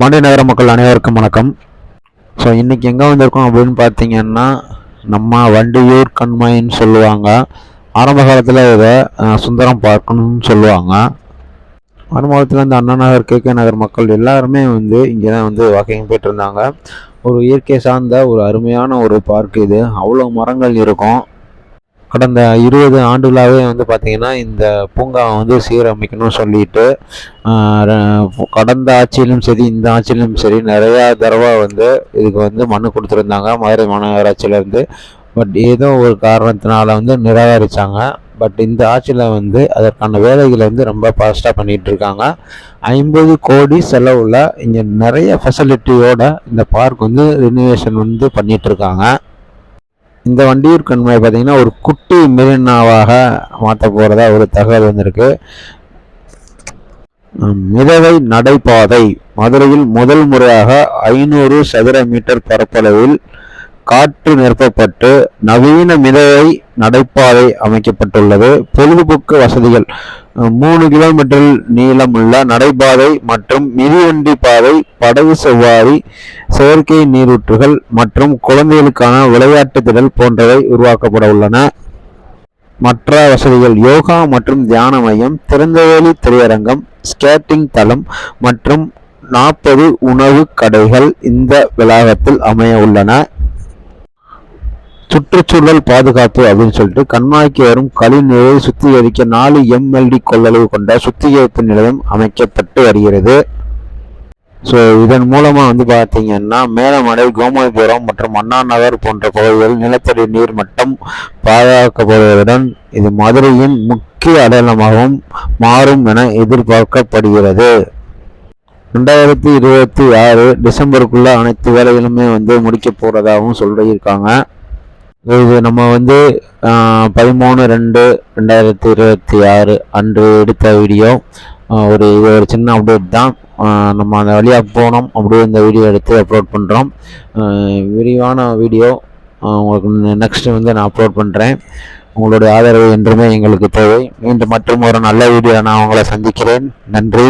மாண்டி நகர மக்கள் அனைவருக்கும் வணக்கம். ஸோ இன்றைக்கி எங்கே வந்திருக்கோம் அப்படின்னு பார்த்தீங்கன்னா நம்ம வண்டியூர் கண்மாயின்னு சொல்லுவாங்க. ஆரம்ப காலத்தில் இதை சுந்தரம் பார்க்கணும்னு சொல்லுவாங்க. ஆரம்பத்தில் இந்த அண்ணா நகர் கே கே நகர் மக்கள் எல்லாருமே வந்து இங்கே தான் வந்து வாக்கிங் போயிட்டு இருந்தாங்க ஒரு இயற்கை சார்ந்த ஒரு அருமையான ஒரு பார்க் இது. அவ்வளோ மரங்கள் இருக்கும். கடந்த இருபது ஆண்டுகளாகவே வந்து பார்த்திங்கன்னா இந்த பூங்காவை வந்து சீரமைக்கணும்னு சொல்லிட்டு கடந்த ஆட்சியிலும் சரி இந்த ஆட்சியிலும் சரி நிறையா தடவை வந்து இதுக்கு வந்து மனு கொடுத்துருந்தாங்க. மதுரை மாநகராட்சியிலேருந்து பட் ஏதோ ஒரு காரணத்தினால வந்து நிராகரித்தாங்க பட் இந்த ஆட்சியில் வந்து அதற்கான வேலைகளை வந்து ரொம்ப ஃபாஸ்ட்டாக பண்ணிகிட்டு இருக்காங்க ஐம்பது கோடி செலவில் இங்கே நிறைய ஃபெசிலிட்டியோட இந்த பார்க் வந்து ரினோவேஷன் வந்து பண்ணிகிட்ருக்காங்க. இந்த வண்டியூர் கண்மாய் பார்த்திங்கன்னா ஒரு குட்டி மெரினாவாக மாற்ற போகிறதா ஒரு தகவல் வந்திருக்கு. மிதவை நடைபாதை. மதுரையில் முதல் முறையாக ஐநூறு சதுர மீட்டர் பரப்பளவில் காற்று நிரப்பப்பட்டு நவீன மிதவை நடைபாதை அமைக்கப்பட்டுள்ளது. பொழுதுபோக்கு வசதிகள். மூணு கிலோமீட்டர் நீளமுள்ள நடைபாதை மற்றும் மிதிவண்டி பாதை படகு சவாரி செயற்கை நீரூற்றுகள் மற்றும் குழந்தைகளுக்கான விளையாட்டு திடல் போன்றவை உருவாக்கப்பட உள்ளன. மற்ற வசதிகள் யோகா மற்றும் தியான மையம் திறந்தவெளி திரையரங்கம் ஸ்கேட்டிங் தளம் மற்றும் நாற்பது உணவு கடைகள் இந்த வளாகத்தில் அமைய உள்ளன. சுற்றுச்சூழல் பாதுகாப்பு அப்படின்னு சொல்லிட்டு கண்மாய்க்கு வரும் கழிவுநீரை சுத்திகரிக்க நாலு எம்எல்டி கொள்ளளவு கொண்ட சுத்திகரிப்பு நிலையம் அமைக்கப்பட்டு வருகிறது. ஸோ இதன் மூலமாக வந்து பார்த்தீங்கன்னா மேலமடை கோமதிபுரம் மற்றும் அண்ணா நகர் போன்ற பகுதிகளில் நிலத்தடி நீர் மட்டம் பாதுகாக்கப்படுவதுடன் இது மதுரையின் முக்கிய அடையாளமாகவும் மாறும் என எதிர்பார்க்கப்படுகிறது. ரெண்டாயிரத்தி இருபத்தி ஆறு டிசம்பருக்குள்ள அனைத்து வேலைகளுமே வந்து முடிக்க போகிறதாகவும் சொல்லியிருக்காங்க. இது நம்ம வந்து பதிமூணு ரெண்டு ரெண்டாயிரத்தி இருபத்தி ஆறு அன்று எடுத்த வீடியோ. ஒரு இது ஒரு சின்ன அப்டேட் தான். நம்ம அந்த வழியாக போனோம். அப்படியே இந்த வீடியோ எடுத்து அப்லோட் பண்ணுறோம் விரிவான வீடியோ. உங்களுக்கு நெக்ஸ்ட்டு வந்து நான் அப்லோட் பண்ணுறேன் உங்களுடைய ஆதரவு என்றுமே எங்களுக்கு தேவை. மீண்டும் மற்றும் ஒரு நல்ல வீடியோ நான் உங்களை சந்திக்கிறேன். நன்றி.